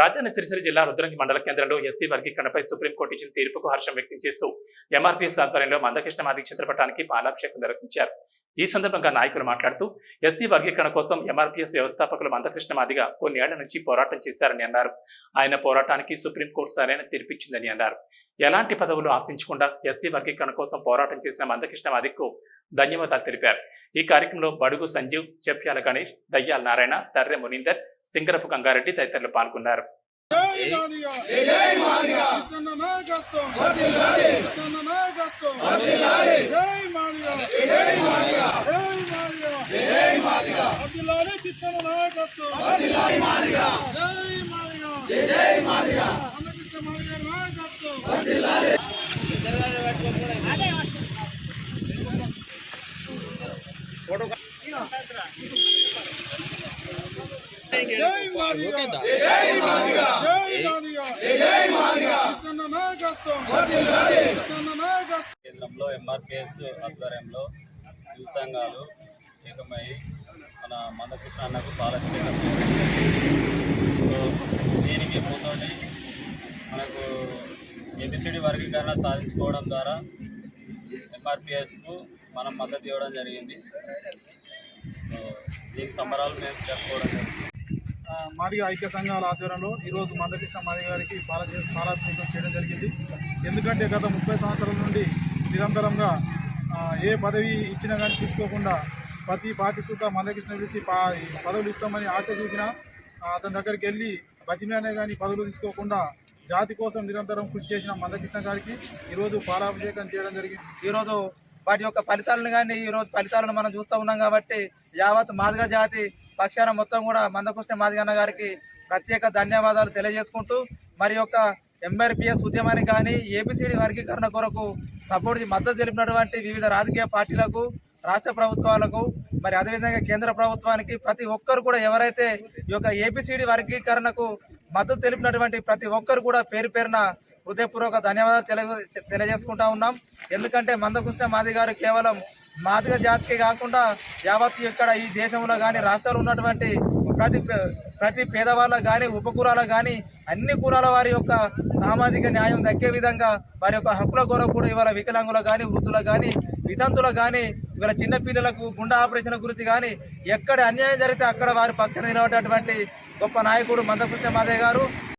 రాజధాని సిరిసిరి జిల్లా రుద్రంగి మండల కేంద్రంలో ఎస్టీ వర్గీకరణపై సుప్రీంకోర్టు ఇచ్చిన తీర్పుకు హర్షం వ్యక్తం చేస్తూ ఎంఆర్పీఎస్ ఆధ్వర్యంలో మందకృష్ణ మాది చిత్రపటానికి పాలాభిషేకం నిర్వహించారు. ఈ సందర్భంగా నాయకులు మాట్లాడుతూ ఎస్టీ వర్గీకరణ కోసం ఎంఆర్పీఎస్ వ్యవస్థాపకులు మందకృష్ణ మాదిగ కొన్ని ఏళ్ళ నుంచి పోరాటం చేశారని అన్నారు. ఆయన పోరాటానికి సుప్రీంకోర్టు సరైన తీర్పిచ్చిందని అన్నారు. ఎలాంటి పదవులు ఆశించకుండా ఎస్టీ వర్గీకరణ కోసం పోరాటం చేసిన మందకృష్ణ మాదిగకు ధన్యవాదాలు తెలిపారు. ఈ కార్యక్రమంలో బడుగు సంజీవ్ చెప్యాల గణేష్ దయ్యాల నారాయణ తర్రె మునీందర్ సింగరపు గంగారెడ్డి తదితరులు పాల్గొన్నారు. జై మాదిగా. జై మాదిగా నాయకత్వం నాయకత్వం వర్ధిల్లాలి జై మాదిగా జై మాదిగా జై మాదిగా జై మాదిగా వర్ధిల్లాలి కృష్ణ నాయకత్వం. వర్ధిల్లాలి మాదిగా. జై మాదిగా. జై మాదిగా. అన్నకృష్ణ మాదిగా నాయకత్వం. వర్ధిల్లాలి జై మాదిగా. జై మాదిగా. జై మాదిగా. జై మాదిగా. కృష్ణ నాయకత్వం. వర్ధిల్లాలి కృష్ణ నాయకత్వం. కేంద్రంలో ఎంఆర్పిఎస్ ఆధ్వర్యంలో యువ సంఘాలు ప్రత్యేకమై మన మందకృష్ణ అన్నకు పాలభిషేకం సో దీనికి ముందుండి మనకు ఎబిసిడి వర్గీకరణ సాధించుకోవడం ద్వారా ఎంఆర్పిఎస్కు మనం మద్దతు ఇవ్వడం జరిగింది. సో దీనికి సంబరాలు మేము జరుపుకోవడం జరిగింది. మాదిగ ఐక్య సంఘాల ఆధ్వర్యంలో ఈరోజు మందకృష్ణ మాదిగ గారికి పాల పాలాభిషేకం చేయడం జరిగింది. ఎందుకంటే గత ముప్పై సంవత్సరాల నుండి నిరంతరంగా ఏ పదవి ఇచ్చినా కానీ తీసుకోకుండా ప్రతి పార్టీ చూద్దాం మందకృష్ణ పిలిచి పదవులు ఇస్తామని ఆశ చూపిన అతని దగ్గరికి వెళ్ళి బతిమిలానే కానీ పదవులు తీసుకోకుండా జాతి కోసం నిరంతరం కృషి చేసిన మందకృష్ణ గారికి ఈరోజు పాలాభిషేకం చేయడం జరిగింది. ఈరోజు వాటి యొక్క ఫలితాలను కానీ ఈరోజు ఫలితాలను మనం చూస్తూ ఉన్నాం కాబట్టి యావత్ మాదిగ జాతి పక్షాన మొత్తం కూడా మందకృష్ణ మాదిగన్న గారికి ప్రత్యేక ధన్యవాదాలు తెలియజేసుకుంటూ మరి యొక్క ఎంఆర్పిఎస్ ఉద్యమానికి కానీ ఏబిసిడి వర్గీకరణ కొరకు సపోర్ట్ మద్దతు తెలిపినటువంటి వివిధ రాజకీయ పార్టీలకు రాష్ట్ర ప్రభుత్వాలకు మరి అదేవిధంగా కేంద్ర ప్రభుత్వానికి ప్రతి ఒక్కరు కూడా ఎవరైతే ఈ యొక్క ఏపీసీడీ వర్గీకరణకు మద్దతు తెలిపినటువంటి ప్రతి ఒక్కరు కూడా పేరు పేరున హృదయపూర్వక ధన్యవాదాలు తెలియ తెలియజేసుకుంటా ఉన్నాం. ఎందుకంటే మందకృష్ణ మాది గారు కేవలం మాదిగ జాతికి కాకుండా యావత్ ఇక్కడ ఈ దేశంలో కానీ రాష్ట్రాలు ఉన్నటువంటి ప్రతి ప్రతి పేదవాళ్ళ కానీ ఉపకులాలకు కానీ అన్ని కులాల వారి యొక్క సామాజిక న్యాయం దక్కే విధంగా వారి యొక్క హక్కుల కొరకు కూడా ఇవాళ వికలాంగులకు కానీ వృద్ధులకు కానీ వితంతులకు కానీ ఇవాళ చిన్నపిల్లలకు గుండె ఆపరేషన్ గురించి కానీ ఎక్కడ అన్యాయం జరిగితే అక్కడ వారి పక్షాన నిలబడేటువంటి గొప్ప నాయకుడు మందకృష్ణ మాదయ్య గారు.